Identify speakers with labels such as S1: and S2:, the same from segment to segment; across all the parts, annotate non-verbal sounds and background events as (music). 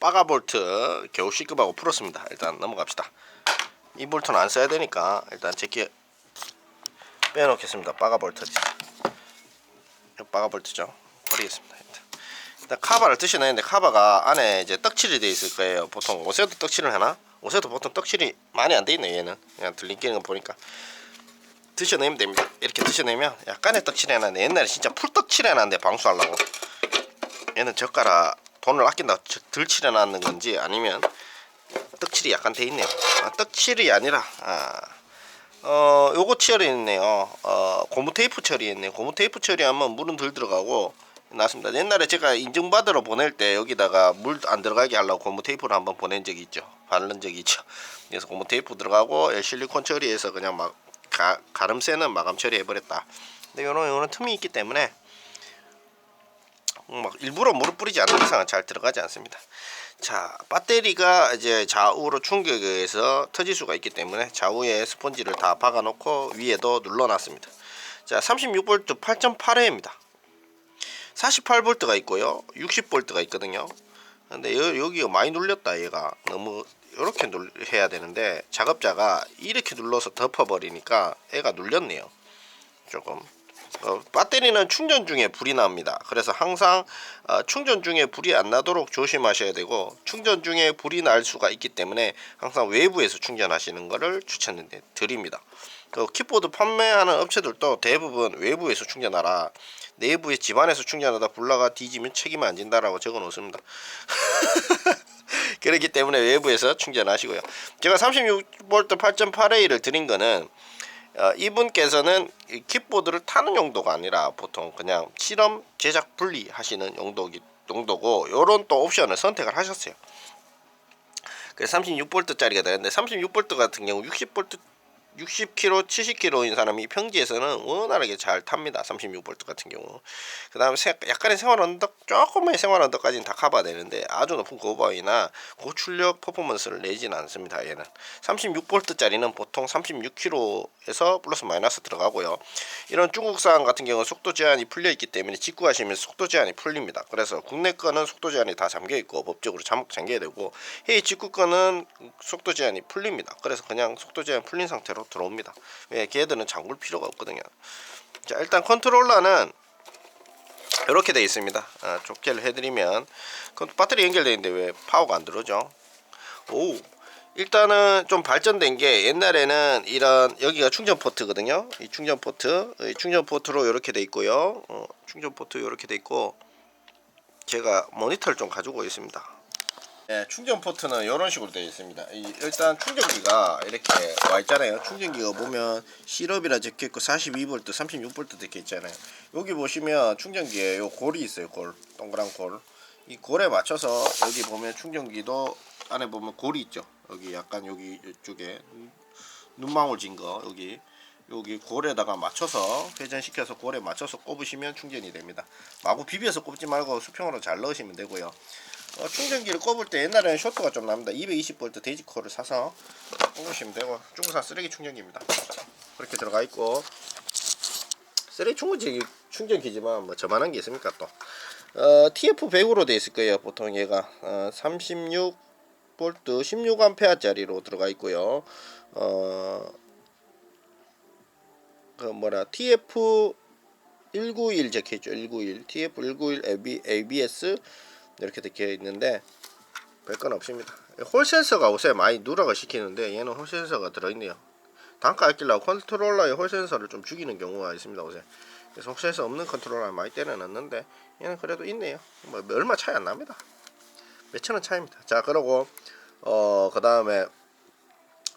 S1: 빠가 볼트 겨우 C급하고 풀었습니다. 일단 넘어갑시다. 이 볼트는 안 써야 되니까 일단 제게 빼놓겠습니다. 빠가 볼트지. 빠가 볼트죠. 버리겠습니다. 일단. 카바를 드셔내는데 카바가 안에 이제 떡칠이 돼 있을 거예요. 보통 옷에도 떡칠을 하나? 옷에도 보통 떡칠이 많이 안 돼 있네 얘는. 그냥 들리끼는 거 보니까. 드셔내면 됩니다. 이렇게 드셔내면 약간의 떡칠이 해놨는데 옛날에 진짜 풀떡칠 해놨는데 방수하려고. 얘는 젓가락 돈을 아낀다고 저- 덜 칠해놨는 건지 아니면 떡칠이 약간 돼 있네요. 아, 떡칠이 아니라 아, 어 요거 처리했네요. 어 고무 테이프 처리했네요. 고무 테이프 처리하면 물은 덜 들어가고 나습니다. 옛날에 제가 인증받으러 보낼 때 여기다가 물 안 들어가게 하려고 고무 테이프를 한번 보낸 적이 있죠. 바른 적이 있죠. 그래서 고무 테이프 들어가고 예, 실리콘 처리해서 그냥 막 가, 가름새는 마감 처리해 버렸다. 근데 요런 요런 틈이 있기 때문에 막 일부러 물을 뿌리지 않는 이상은 잘 들어가지 않습니다. 자, 배터리가 이제 좌우로 충격에 의해서 터질 수가 있기 때문에 좌우에 스펀지를 다 박아 놓고 위에도 눌러 놨습니다. 자, 36V 8.8회입니다. 48V가 있고요. 60V가 있거든요. 근데 여, 여기가 많이 눌렸다 얘가 너무 이렇게 눌 해야 되는데 작업자가 이렇게 눌러서 덮어버리니까 애가 눌렸네요. 조금 어, 배터리는 충전 중에 불이 납니다. 그래서 항상 어, 충전 중에 불이 안 나도록 조심하셔야 되고 충전 중에 불이 날 수가 있기 때문에 항상 외부에서 충전하시는 것을 추천드립니다. 그 키보드 판매하는 업체들도 대부분 외부에서 충전하라. 내부에 집안에서 충전하다 불나가 뒤지면 책임 안 진다라고 적어 놓습니다. (laughs) 그렇기 때문에 외부에서 충전하시고요. 제가 36V 8.8A를 드린 거는 어, 이분께서는 이 키보드를 타는 용도가 아니라 보통 그냥 실험 제작 분리 하시는 용도기 용도고 요런 또 옵션을 선택을 하셨어요. 그래서 36V짜리가 되는데 36V 같은 경우 60V 60km, 70km인 사람이 평지에서는 원활하게 잘 탑니다. 36V 같은 경우. 그 다음에 약간의 생활 언덕, 조금의 생활 언덕까지는 다 커버가 되는데 아주 높은 고바위나 고출력 퍼포먼스를 내지는 않습니다. 얘는 36V짜리는 보통 36km에서 플러스 마이너스 들어가고요. 이런 중국산 같은 경우는 속도 제한이 풀려 있기 때문에 직구하시면 속도 제한이 풀립니다. 그래서 국내 거는 속도 제한이 다 잠겨 있고 법적으로 잠, 잠겨야 되고 해외 직구 거는 속도 제한이 풀립니다. 그래서 그냥 속도 제한 풀린 상태로 들어옵니다. 왜 걔들은 잠글 필요가 없거든요. 자 일단 컨트롤러는 이렇게 되어 있습니다. 아, 좁게를 해드리면 그 배터리 연결되어 있는데 왜 파워가 안 들어오죠? 오 일단은 좀 발전된 게 옛날에는 이런 여기가 충전 포트거든요. 이 충전 포트, 이 충전 포트로 이렇게 돼 있고요. 어, 충전 포트 이렇게 돼 있고 제가 모니터를 좀 가지고 있습니다. 네, 충전 포트는 이런 식으로 되어 있습니다. 이, 일단 충전기가 이렇게 와 있잖아요. 충전기가 보면 시럽이라 적혀 있고 42V, 36V 적혀 있잖아요. 여기 보시면 충전기에 요 골이 있어요. 골, 동그란 골. 이 골에 맞춰서 여기 보면 충전기도 안에 보면 골이 있죠. 여기 약간 여기 이쪽에 눈망울 진 거 여기 여기 골에다가 맞춰서 회전시켜서 골에 맞춰서 꼽으시면 충전이 됩니다. 마구 비벼서 꼽지 말고 수평으로 잘 넣으시면 되고요. 어, 충전기를 꼽을 때 옛날에는 쇼트가 좀 납니다. 220V 데이지코를 사서 꼽으시면 되고 중국산 쓰레기 충전기입니다. 그렇게 들어가 있고 쓰레기 충전기 충전기지만 뭐 저만한 게 있습니까 또 어, TF100으로 돼 있을 거예요. 보통 얘가 어, 36V 16A짜리로 들어가 있고요. 어, 그 뭐라 TF 191 적혀있죠 191 TF 191 AB, ABS 이렇게 적혀 있는데 별건 없습니다. 홀 센서가 옷에 많이 누락을 시키는데 얘는 홀 센서가 들어있네요. 단가 아끼려고 컨트롤러에 홀 센서를 좀 죽이는 경우가 있습니다 옷에 그래서 홀 센서 없는 컨트롤러를 많이 때려놨는데 얘는 그래도 있네요. 뭐 얼마 차이 안 납니다. 몇천원 차이입니다. 자 그러고 어 그 다음에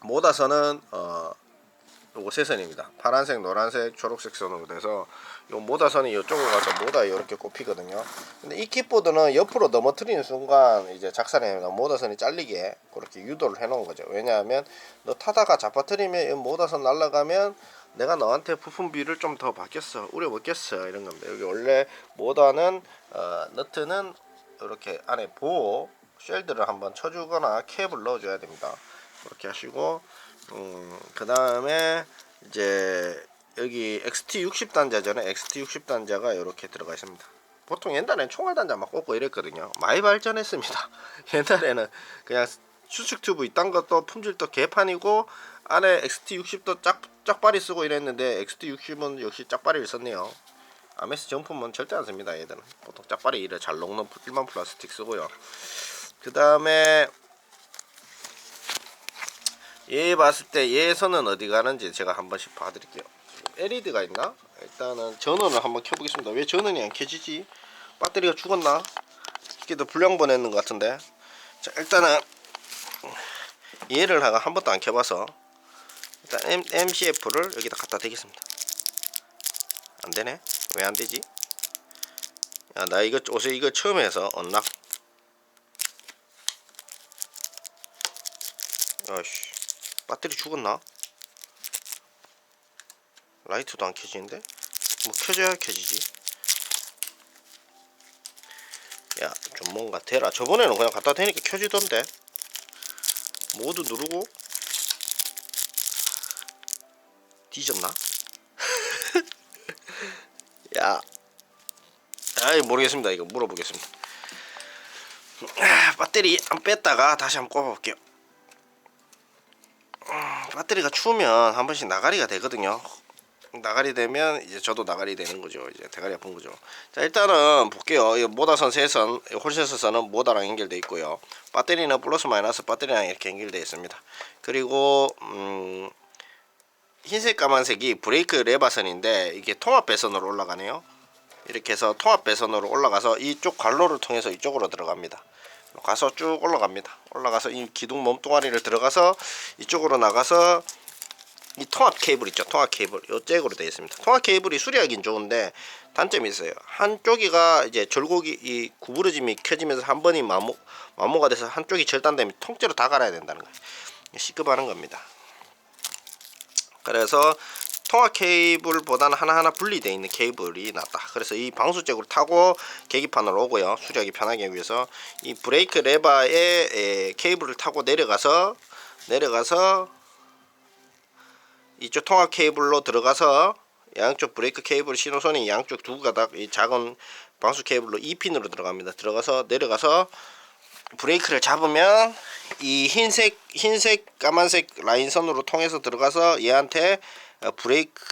S1: 모다선은 어 요거 세 선입니다. 파란색, 노란색, 초록색 선으로 돼서 요 모다 선이 이쪽으로 가서 모다 이렇게 꼽히거든요. 근데 이 킥보드는 옆으로 넘어뜨리는 순간 이제 작살이 모다 선이 잘리게 그렇게 유도를 해놓은 거죠. 왜냐하면 너 타다가 잡아뜨리면 이 모다 선 날아가면 내가 너한테 부품비를 좀 더 받겠어, 우려 먹겠어 이런 겁니다. 여기 원래 모다는 어, 너트는 이렇게 안에 보호 쉘드를 한번 쳐주거나 캡을 넣어줘야 됩니다. 그렇게 하시고 음, 그 다음에 이제 여기 XT 60 단자잖아요. XT 60 단자가 이렇게 들어가 있습니다. 보통 옛날에는 총알 단자만 꽂고 이랬거든요. 많이 발전했습니다. (laughs) 옛날에는 그냥 수축 튜브 이딴 것도 품질도 개판이고 안에 XT60도 짝 짝발이 쓰고 이랬는데 XT60은 역시 짝발이를 썼네요. 아메스 정품은 절대 안 씁니다. 얘들은 보통 짝발이 이래 잘 녹는 일반 플라스틱 쓰고요. 그 다음에 얘 봤을 때 얘에서는 어디 가는지 제가 한 번씩 봐드릴게요. LED가 있나? 일단은 전원을 한번 켜보겠습니다. 왜 전원이 안 켜지지? 배터리가 죽었나? 이게 더 불량 보냈는 것 같은데. 자 일단은 얘를 한 번도 안 켜봐서 일단 M, MCF를 여기다 갖다 대겠습니다. 안 되네? 왜 안 되지? 야, 나 이거 옷에 이거 처음 해서 언락. 아씨, 배터리 죽었나? 라이트도 안 켜지는데? 뭐 켜져야 켜지지. 야, 좀 뭔가 대라. 저번에는 그냥 갖다 대니까 켜지던데. 모두 누르고 뒤졌나? (laughs) 야, 아이 모르겠습니다. 이거 물어보겠습니다. 아, 배터리 안 뺐다가 다시 한번 꼽아볼게요. 음, 배터리가 추우면 한 번씩 나가리가 되거든요. 나가리 되면 이제 저도 나가리 되는 거죠. 이제 대가리 아픈 거죠. 자 일단은 볼게요. 이 모다선 세선, 홀센서선은 모다랑 연결돼 있고요. 배터리는 플러스 마이너스 배터리랑 이렇게 연결돼 있습니다. 그리고 음, 흰색 까만색이 브레이크 레바선인데 이게 통합 배선으로 올라가네요. 이렇게 해서 통합 배선으로 올라가서 이쪽 관로를 통해서 이쪽으로 들어갑니다. 가서 쭉 올라갑니다. 올라가서 이 기둥 몸뚱아리를 들어가서 이쪽으로 나가서 이 통합 케이블 있죠. 통합 케이블 요 잭으로 되어 있습니다. 통합 케이블이 수리하긴 좋은데 단점이 있어요. 한쪽이가 이제 절곡이 이 구부러짐이 켜지면서 한 번이 마모 마모가 돼서 한쪽이 절단되면 통째로 다 갈아야 된다는 거예요. 시급하는 겁니다. 그래서 통합 케이블보다는 하나하나 분리되어 있는 케이블이 낫다. 그래서 이 방수잭으로 타고 계기판으로 오고요. 수리하기 편하게 위해서 이 브레이크 레바에 에, 케이블을 타고 내려가서 내려가서 이쪽 통합 케이블로 들어가서 양쪽 브레이크 케이블 신호선이 양쪽 두 가닥 이 작은 방수 케이블로 2핀으로 들어갑니다. 들어가서 내려가서 브레이크를 잡으면 이 흰색 흰색 까만색 라인선으로 통해서 들어가서 얘한테 어, 브레이크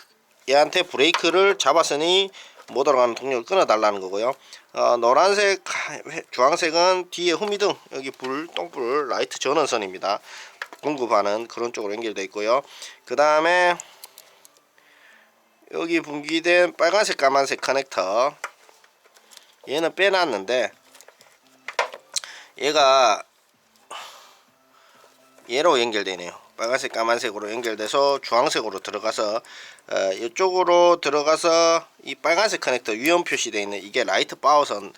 S1: 얘한테 브레이크를 잡았으니 못 올라가는 동력을 끊어달라는 거고요. 어, 노란색, 주황색은 뒤에 후미등 여기 불 똥불 라이트 전원선입니다. 공급하는 그런 쪽으로 연결되어 있고요. 그 다음에 여기 분기된 빨간색, 까만색 커넥터 얘는 빼놨는데 얘가 얘로 연결되네요. 빨간색, 까만색으로 연결돼서 주황색으로 들어가서 어, 이쪽으로 들어가서 이 빨간색 커넥터 위험 표시되어 있는 이게 라이트 파워선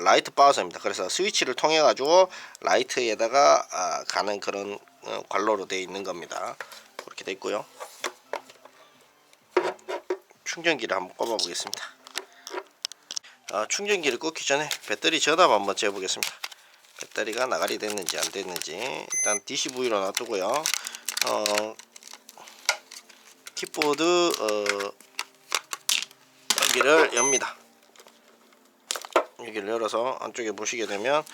S1: 라이트 파워선입니다. 그래서 스위치를 통해 가지고 라이트에다가 아, 가는 그런 어, 관로로 되어 있는 겁니다. 그렇게 되어 있고요. 충전기를 한번 꼽아 보겠습니다. 아, 충전기를 꽂기 전에 배터리 전압 한번 재보겠습니다. 배터리가 나가리 됐는지 안 됐는지 일단 DCV로 놔두고요. 어, 키보드 어, 여기를 엽니다. 여기를 열어서 안쪽에 보시게 되면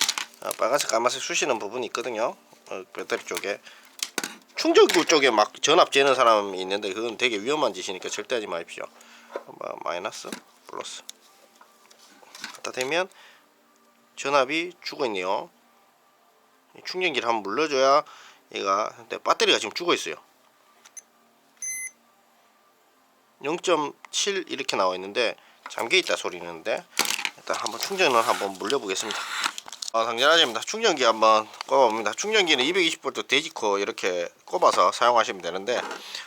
S1: 어, 빨간색 까만색 쑤시는 부분이 있거든요. 어, 배터리 쪽에 충전구 쪽에 막 전압 재는 사람이 있는데 그건 되게 위험한 짓이니까 절대 하지 마십시오. 뭐, 마이너스 플러스 갖다 대면 전압이 죽어 있네요. 충전기를 한번 물려줘야 얘가 배터리가 지금 죽어 있어요. 0.7 이렇게 나와 있는데 잠겨 있다 소리 는데 일단 한번 충전을 한번 물려 보겠습니다. 어, 당연하십니다. 충전기 한번 꼽아봅니다. 충전기는 220V 데지코 이렇게 꼽아서 사용하시면 되는데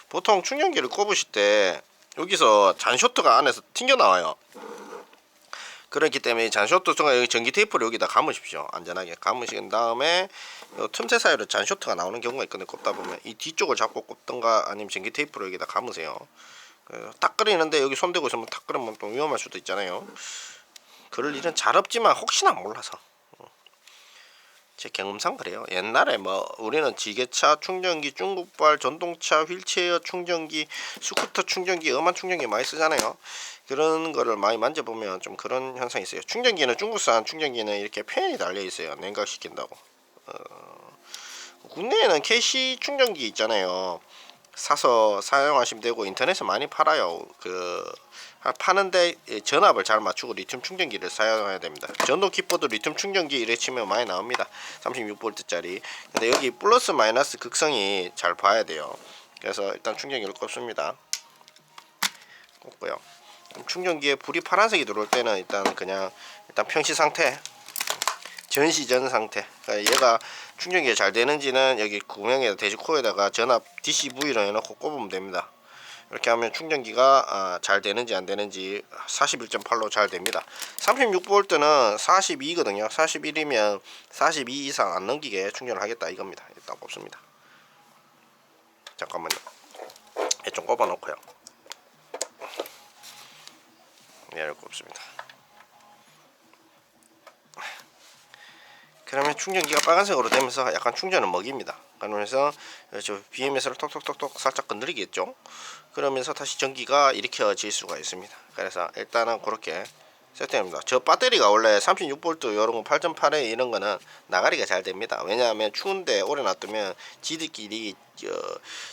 S1: 보통 충전기를 꼽으실 때 여기서 잔쇼트가 안에서 튕겨 나와요. 그렇기 때문에 잔쇼트가 여기 전기 테이프를 여기다 감으십시오. 안전하게 감으신 다음에 요 틈새 사이로 잔쇼트가 나오는 경우가 있거든요. 꼽다 보면 이 뒤쪽을 잡고 꼽던가 아니면 전기 테이프로 여기다 감으세요. 그래서 탁 끓이는데 여기 손대고 있으면 탁 끓으면 또 위험할 수도 있잖아요. 그럴 일은 잘 없지만 혹시나 몰라서 제 경험상 그래요. 옛날에 뭐 우리는 지게차 충전기, 중국발 전동차 휠체어 충전기, 스쿠터 충전기, 엄한 충전기 많이 쓰잖아요. 그런 거를 많이 만져보면 좀 그런 현상이 있어요. 충전기는 중국산 충전기는 이렇게 팬이 달려 있어요. 냉각시킨다고. 어, 국내에는 캐시 충전기 있잖아요. 사서 사용하시면 되고 인터넷에 많이 팔아요. 그 파는데 전압을 잘 맞추고 리튬 충전기를 사용해야 됩니다. 전동 킥보드 리튬 충전기 이래 치면 많이 나옵니다. 36V짜리. 근데 여기 플러스 마이너스 극성이 잘 봐야 돼요. 그래서 일단 충전기를 꼽습니다. 꼽고요. 충전기에 불이 파란색이 들어올 때는 일단 그냥 일단 평시 상태 전시 전 상태. 그러니까 얘가 충전기가 잘 되는지는 여기 구명에다 대시코에다가 전압 DCV로 해놓고 꼽으면 됩니다. 이렇게 하면 충전기가 아, 잘 되는지 안 되는지 41.8로 잘 됩니다. 36V는 42거든요. 41이면 42 이상 안 넘기게 충전을 하겠다 이겁니다. 일단 꼽습니다. 잠깐만요. 얘좀 꼽아 놓고요. 얘를 꼽습니다. 그러면 충전기가 빨간색으로 되면서 약간 충전을 먹입니다. 그러면서 저 BMS를 톡톡톡톡 살짝 건드리겠죠. 그러면서 다시 전기가 일으켜질 수가 있습니다. 그래서 일단은 그렇게 세팅합니다. 저 배터리가 원래 36V 이런 거 8.8에 이런 거는 나가리가 잘 됩니다. 왜냐하면 추운데 오래 놔두면 지들끼리 저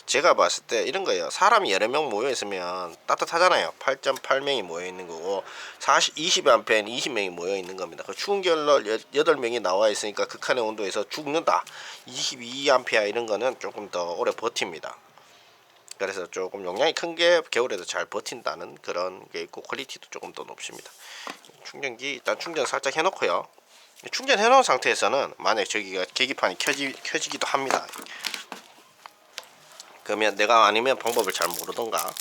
S1: 제가 봤을 때 이런 거예요. 사람이 여러 명 모여 있으면 따뜻하잖아요. 8.8명이 모여 있는 거고 40 20A는 20명이 모여 있는 겁니다. 그 추운 겨울로 8명이 나와 있으니까 극한의 온도에서 죽는다. 22A 이런 거는 조금 더 오래 버팁니다. 그래서 조금 용량이 큰 게 겨울에도 잘 버틴다는 그런 게 있고 퀄리티도 조금 더 높습니다. 충전기 일단 충전 살짝 해놓고요. 충전해 놓은 상태에서는 만약 저기가 계기판이 켜지, 켜지기도 합니다. 그러면 내가 아니면 방법을 잘 모르던가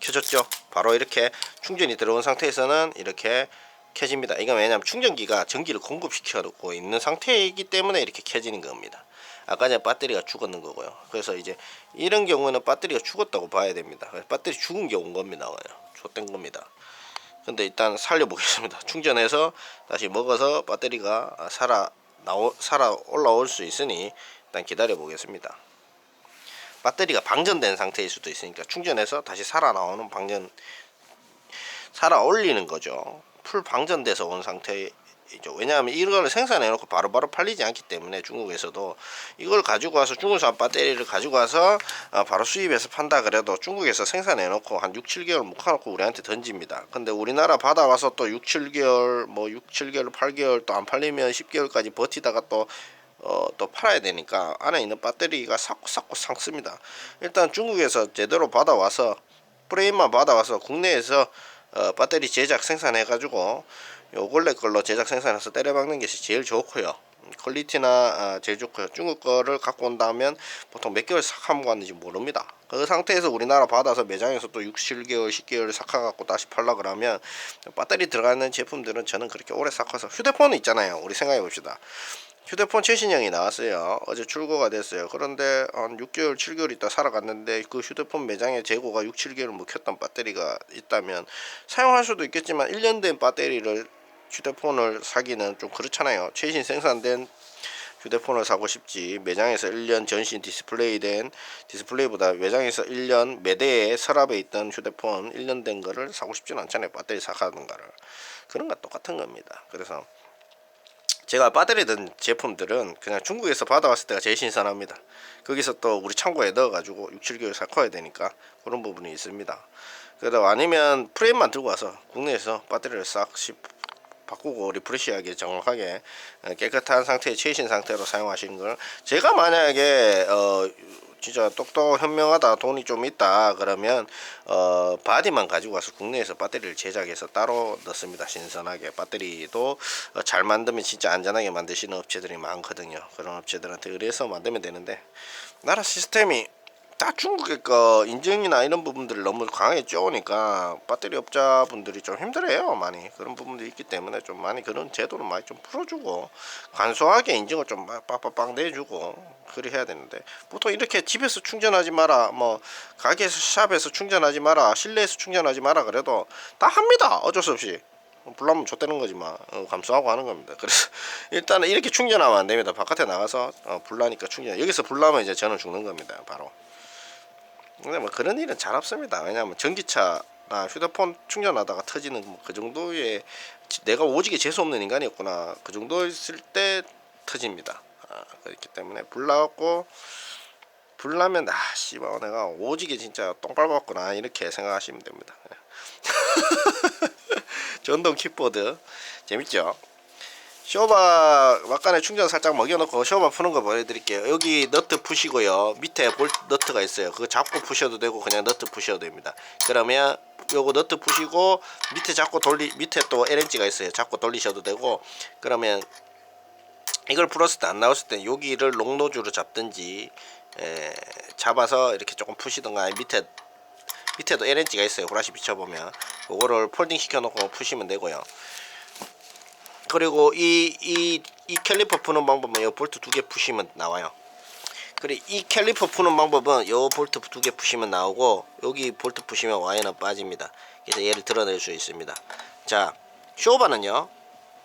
S1: 켜졌죠. 바로 이렇게 충전이 들어온 상태에서는 이렇게 켜집니다. 이건 왜냐하면 충전기가 전기를 공급시켜놓고 있는 상태이기 때문에 이렇게 켜지는 겁니다. 아까 전에 배터리가 죽었는 거고요. 그래서 이제 이런 경우는 배터리가 죽었다고 봐야 됩니다. 배터리 죽은 게 온 겁니다. 좆된 겁니다. 근데 일단 살려보겠습니다. (laughs) 충전해서 다시 먹어서 배터리가 살아 나오 살아 올라올 수 있으니 일단 기다려 보겠습니다. 배터리가 방전된 상태일 수도 있으니까 충전해서 다시 살아 나오는 방전 살아 올리는 거죠. 풀 방전돼서 온 상태 이죠. 왜냐하면 이걸 생산해 놓고 바로바로 팔리지 않기 때문에 중국에서도 이걸 가지고 와서 중국산 배터리를 가지고 와서 어, 바로 수입해서 판다 그래도 중국에서 생산해 놓고 한 6, 7개월 묵혀 놓고 우리한테 던집니다. 근데 우리나라 받아와서 또 6, 7개월 뭐 6, 7개월, 8개월 또 안 팔리면 10개월까지 버티다가 또 어, 또 팔아야 되니까 안에 있는 배터리가 삭고 삭고 상습니다. 일단 중국에서 제대로 받아와서 프레임만 받아와서 국내에서 어, 배터리 제작 생산해 가지고 요 원래 걸로 제작 생산해서 때려 박는 것이 제일 좋고요. 퀄리티나 아, 제일 좋고요. 중국 거를 갖고 온다면 보통 몇 개월 삭하고 갔는지 모릅니다. 그 상태에서 우리나라 받아서 매장에서 또 6, 7개월, 10개월 삭아 갖고 다시 팔라 그러면 배터리 들어가는 제품들은 저는 그렇게 오래 삭아서 휴대폰은 있잖아요. 우리 생각해 봅시다. 휴대폰 최신형이 나왔어요. 어제 출고가 됐어요. 그런데 한 6개월, 7개월 있다 살아갔는데 그 휴대폰 매장에 재고가 6, 7개월 묵혔던 배터리가 있다면 사용할 수도 있겠지만 1년 된 배터리를 휴대폰을 사기는 좀 그렇잖아요. 최신 생산된 휴대폰을 사고 싶지 매장에서 1년 전신 디스플레이 된 디스플레이보다 매장에서 1년 매대에 서랍에 있던 휴대폰 1년 된 거를 사고 싶지는 않잖아요. 배터리 사가는 거를. 그런 거 똑같은 겁니다. 그래서 제가 든 제품들은 그냥 중국에서 받아왔을 때가 제일 신선합니다. 거기서 또 우리 창고에 넣어가지고 6, 7개월 삭혀야 되니까 그런 부분이 있습니다. 그래도 아니면 프레임만 들고 와서 국내에서 배터리를 싹 바꾸고 리프레시하게 정확하게 어, 깨끗한 상태의 최신 상태로 사용하시는 걸 제가 만약에 어 진짜 똑똑 현명하다 돈이 좀 있다 그러면 어 바디만 가지고 와서 국내에서 배터리를 제작해서 따로 넣습니다. 신선하게. 배터리도 어, 잘 만들면 진짜 안전하게 만드시는 업체들이 많거든요. 그런 업체들한테 의뢰해서 만들면 되는데 나라 시스템이 다 중국의 거 인증이나 이런 부분들을 너무 강하게 쪼으니까 배터리 업자분들이 좀 힘들어요 많이 그런 부분들이 있기 때문에 좀 많이 그런 제도는 많이 좀 풀어주고 간소하게 인증을 좀 빡빡빡 내주고 그리 해야 되는데 보통 이렇게 집에서 충전하지 마라 뭐 가게에서 샵에서 충전하지 마라 실내에서 충전하지 마라 그래도 다 합니다 어쩔 수 없이 불나면 좆되는 거지 만 어, 감수하고 하는 겁니다. 그래서 (laughs) 일단은 이렇게 충전하면 안 됩니다. 바깥에 나가서 어, 불나니까 충전. 여기서 불나면 이제 저는 죽는 겁니다. 바로. 근데 뭐 그런 일은 잘 없습니다. 왜냐하면 전기차 나 휴대폰 충전하다가 터지는 뭐 그 정도의 지- 내가 오지게 재수 없는 인간이었구나. 그 정도 있을 때 터집니다. 아, 그렇기 때문에 불나갖고 불나면 아 씨발 내가 오지게 진짜 똥 밟았구나 이렇게 생각하시면 됩니다. (laughs) 전동 킥보드 재밌죠? 쇼바 막간에 충전 살짝 먹여놓고 쇼바 푸는 거 보여드릴게요. 여기 너트 푸시고요. 밑에 볼 너트가 있어요. 그거 잡고 푸셔도 되고 그냥 너트 푸셔도 됩니다. 그러면 요거 너트 푸시고 밑에 잡고 돌리 밑에 또 LNG가 있어요. 잡고 돌리셔도 되고 그러면 이걸 풀었을 때 안 나왔을 때 여기를 롱노즈로 잡든지 에, 잡아서 이렇게 조금 푸시던가 밑에 밑에도 LNG가 있어요. 후라시 비춰보면 그거를 폴딩 시켜놓고 푸시면 되고요. 그리고 이 이 이 캘리퍼 푸는 방법은 요 볼트 두 개 푸시면 나와요. 그리고 이 캘리퍼 푸는 방법은 요 볼트 두 개 푸시면 나오고 여기 볼트 푸시면 와이어는 빠집니다. 그래서 얘를 드러낼 수 있습니다. 자, 쇼바는요.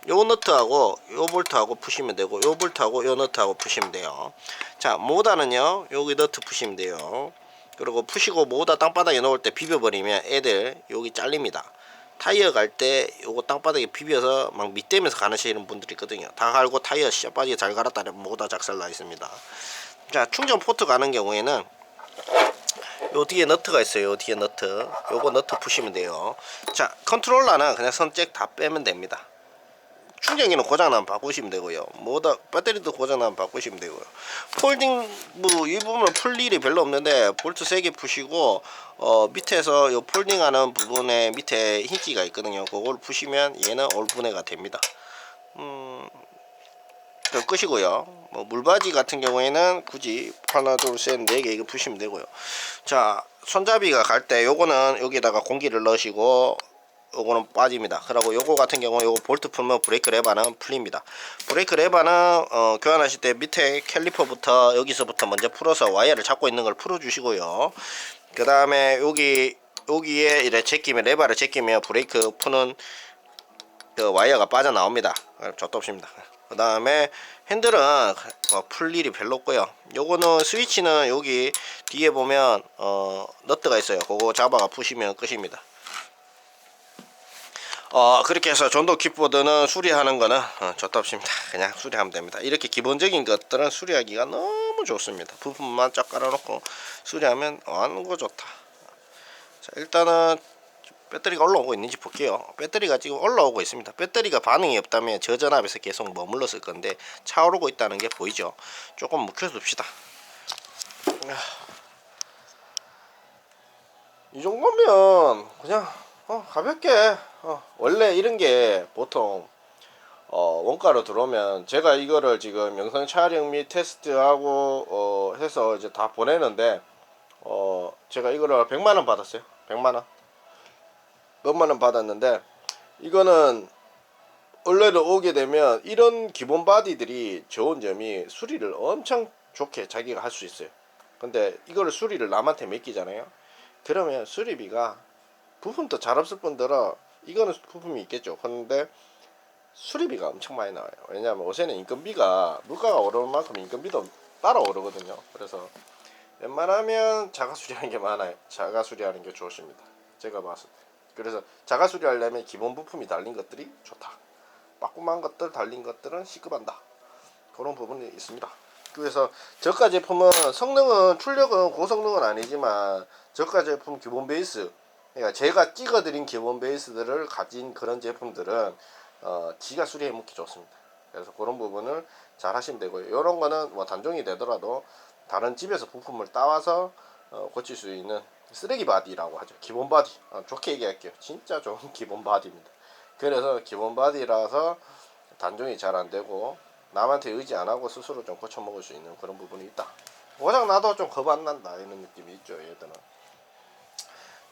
S1: 요 너트하고 요 볼트하고 푸시면 되고 요 볼트하고 요 너트하고 푸시면 돼요. 자, 모다는요. 여기 너트 푸시면 돼요. 그리고 푸시고 모다 땅바닥에 놓을 때 비벼버리면 애들 여기 잘립니다. 타이어 갈 때 요거 땅바닥에 비벼서 막 밑대면서 가시는 분들이 있거든요. 다 갈고 타이어 씨앗 빠지게 잘 갈았다면 모다 작살 나 있습니다. 자 충전 포트 가는 경우에는 요 뒤에 너트가 있어요. 요 뒤에 너트. 요거 너트 푸시면 돼요. 자 컨트롤러는 그냥 선잭 다 빼면 됩니다. 충전기는 고장나면 바꾸시면 되고요. 뭐다 배터리도 고장나면 바꾸시면 되고요. 폴딩 뭐이 부분은 풀 일이 별로 없는데 볼트 3개 푸시고 어 밑에서 요 폴딩하는 부분에 밑에 힌지가 있거든요. 그걸 푸시면 얘는 올분해가 됩니다. 음. 그 끝이고요. 뭐 물바지 같은 경우에는 굳이 하나 둘셋네 개 이거 푸시면 되고요. 자 손잡이가 갈 때 요거는 여기다가 공기를 넣으시고 요거는 빠집니다. 그리고 요거 같은 경우 요거 볼트 풀면 브레이크 레바는 풀립니다. 브레이크 레바는 어, 교환하실 때 밑에 캘리퍼부터 여기서부터 먼저 풀어서 와이어를 잡고 있는 걸 풀어 주시고요. 그 다음에 여기 여기에 이래 제끼면 레바를 제끼면 브레이크 푸는 그 와이어가 빠져나옵니다. 저도 없습니다. 그 다음에 핸들은 어, 풀 일이 별로 없고요. 요거는 스위치는 여기 뒤에 보면 어, 너트가 있어요. 그거 잡아가 푸시면 끝입니다. 어 그렇게 해서 전도 킥보드는 수리하는 거는 어, 저도 없습니다. 그냥 수리하면 됩니다. 이렇게 기본적인 것들은 수리하기가 너무 좋습니다. 부품만 쫙 깔아놓고 수리하면 하는 거 좋다. 자 일단은 배터리가 올라오고 있는지 볼게요. 배터리가 지금 올라오고 있습니다. 배터리가 반응이 없다면 저전압에서 계속 머물렀을 건데 차오르고 있다는 게 보이죠. 조금 묵혀둡시다. 이 정도면 그냥 어, 가볍게 어, 원래 이런 게 보통 어, 원가로 들어오면 제가 이거를 지금 영상 촬영 및 테스트하고 어, 해서 이제 다 보내는데 어, 제가 이거를 100만 원 받았어요. 100만 원. 몇만 원 받았는데 이거는 원래는 오게 되면 이런 기본 바디들이 좋은 점이 수리를 엄청 좋게 자기가 할 수 있어요. 근데 이거를 수리를 남한테 맡기잖아요. 그러면 수리비가 부품도 잘 없을 뿐더러 이거는 부품이 있겠죠. 그런데 수리비가 엄청 많이 나와요. 왜냐하면 요새는 인건비가 물가가 오르는 만큼 인건비도 따라 오르거든요. 그래서 웬만하면 자가 수리하는 게 많아요. 자가 수리하는 게 좋습니다. 제가 봤을 때. 그래서 자가 수리하려면 기본 부품이 달린 것들이 좋다. 빠꾸만 것들 달린 것들은 시급한다. 그런 부분이 있습니다. 그래서 저가 제품은 성능은 출력은 고성능은 아니지만 저가 제품 기본 베이스 그러니까 제가 찍어드린 기본 베이스들을 가진 그런 제품들은 어, 지가 수리해 먹기 좋습니다. 그래서 그런 부분을 잘 하시면 되고요. 이런 거는 뭐 단종이 되더라도 다른 집에서 부품을 따와서 어, 고칠 수 있는 쓰레기 바디라고 하죠. 기본 바디. 어, 좋게 얘기할게요. 진짜 좋은 (laughs) 기본 바디입니다. 그래서 기본 바디라서 단종이 잘 안 되고 남한테 의지 안 하고 스스로 좀 고쳐 먹을 수 있는 그런 부분이 있다. 고장 나도 좀 겁 안 난다 이런 느낌이 있죠. 얘들은.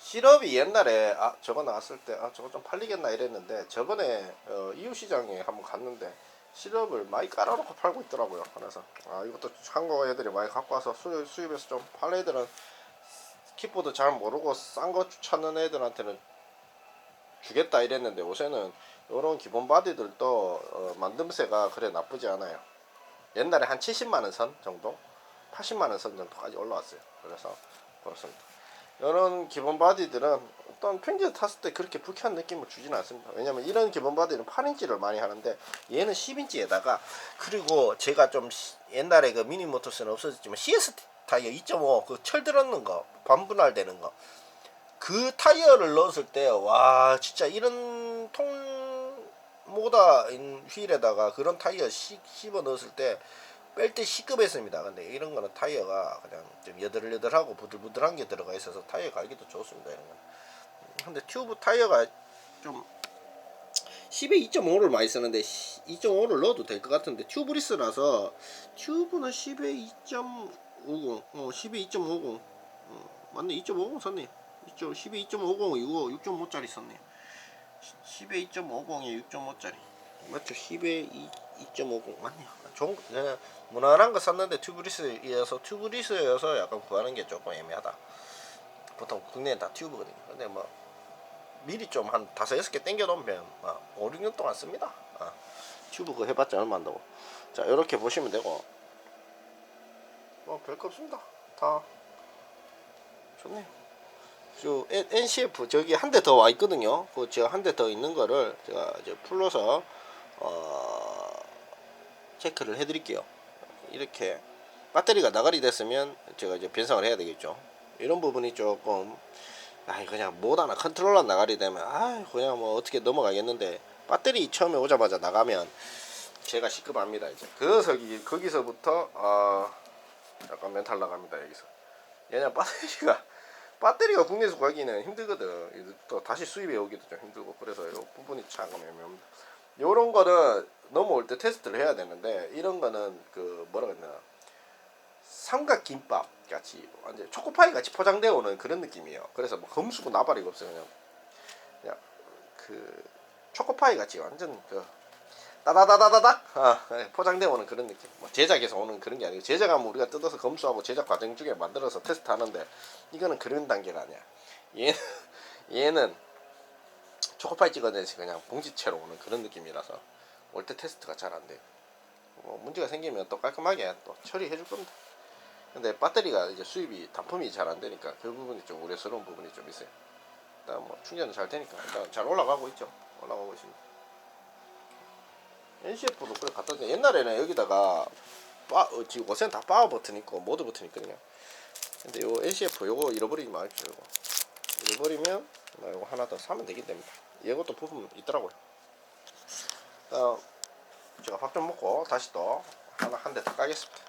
S1: 시럽이 옛날에 아 저거 나왔을 때 아 저거 좀 팔리겠나 이랬는데 저번에 어, 이웃 시장에 한번 갔는데 시럽을 많이 깔아놓고 팔고 있더라고요. 그래서 아 이것도 한국 애들이 많이 갖고 와서 수입, 수입해서 좀 팔 애들은 킥보드 잘 모르고 싼 거 찾는 애들한테는 주겠다 이랬는데 요새는 이런 기본 바디들도 어, 만듦새가 그래 나쁘지 않아요. 옛날에 한 70만 원 선 정도, 80만 원 선 정도까지 올라왔어요. 그래서 그렇습니다. 이런 기본 바디들은 어떤 평지에 탔을 때 그렇게 불쾌한 느낌을 주지는 않습니다. 왜냐면 이런 기본 바디는 8인치를 많이 하는데 얘는 10인치에다가 그리고 제가 좀 시- 옛날에 그 미니 모터스는 없어졌지만 CS 타이어 2.5 그 철 들었는 거 반분할 되는 거 그 타이어를 넣었을 때 와 진짜 이런 통 모다 휠에다가 그런 타이어 시, 씹어 넣었을 때 뺄 때 시급했습니다. 근데 이런 거는 타이어가 그냥 좀 여들여들하고 부들부들한 게 들어가 있어서 타이어 갈기도 좋습니다. 이런 건. 근데 튜브 타이어가 좀 10에 2.5를 많이 쓰는데 2.5를 넣어도 될 것 같은데 튜브리스라서 튜브는 10에 2.50 어 10에 2.50 어, 맞네 2.50 썼네 2., 10에 2.50 이거 6.5짜리 썼네 10에 2.50에 6.5짜리 맞죠 10에 2.50 맞네요 좋은 거 그냥 무난한 거 샀는데 튜브리스여서 튜브리스여서 약간 구하는 게 조금 애매하다 보통 국내엔 다 튜브거든요 근데 뭐 미리 좀 한 다섯 여섯 개 땡겨 놓으면 막 5, 6년 동안 씁니다. 아, 튜브 그거 해봤자 얼마 안 나고. 자 이렇게 보시면 되고 뭐 별거 없습니다. 다 좋네요. 저 NCF 저기 한 대 더 와 있거든요. 그 제가 한 대 더 있는 거를 제가 이제 풀러서 어 체크를 해드릴게요. 이렇게 배터리가 나가리 됐으면 제가 이제 변상을 해야 되겠죠. 이런 부분이 조금 아 그냥 못하나 컨트롤러 나가리 되면 아 그냥 뭐 어떻게 넘어가겠는데. 배터리 처음에 오자마자 나가면 제가 시급합니다 이제. 그래서 이- 거기서부터 아 약간 멘탈 나갑니다 여기서. 왜냐 배터리가 배터리가 국내에서 구하기는 힘들거든. 또 다시 수입해 오기도 좀 힘들고 그래서 이 부분이 참 애매합니다. 요런 거는 넘어올 때 테스트를 해야 되는데 이런 거는 그 뭐라 그랬나 삼각 김밥 같이 완전 초코파이 같이 포장되어 오는 그런 느낌이에요. 그래서 뭐 검수고 나발이가 없어요. 그냥 그냥 그 초코파이 같이 완전 그 따다다다다닥 아, 네, 포장되어 오는 그런 느낌. 뭐 제작에서 오는 그런 게 아니고 제작하면 우리가 뜯어서 검수하고 제작 과정 중에 만들어서 테스트하는데 이거는 그런 단계가 아니야. 얘는 얘는 초코파이 찍어내서 그냥 봉지채로 오는 그런 느낌이라서 올 때 테스트가 잘 안 돼요. 뭐 문제가 생기면 또 깔끔하게 또 처리해 줄 겁니다. 근데 배터리가 이제 수입이 단품이 잘 안 되니까 그 부분이 좀 우려스러운 부분이 좀 있어요. 일단 뭐 충전은 잘 되니까 일단 잘 올라가고 있죠. 올라가고 있습니다. NCF도 그래 갖다 대 옛날에는 여기다가 빠, 어, 지금 옷엔 다 파워 버튼 있고 모드 버튼 있거든요. 근데 요 NCF 요거 잃어버리지 마십시오. 요거 잃어버리면 나 요거 하나 더 사면 되기 때문에 이것도 부품 있더라고요. 어, 제가 밥 좀 먹고 다시 또 하나 한 대 더 까겠습니다.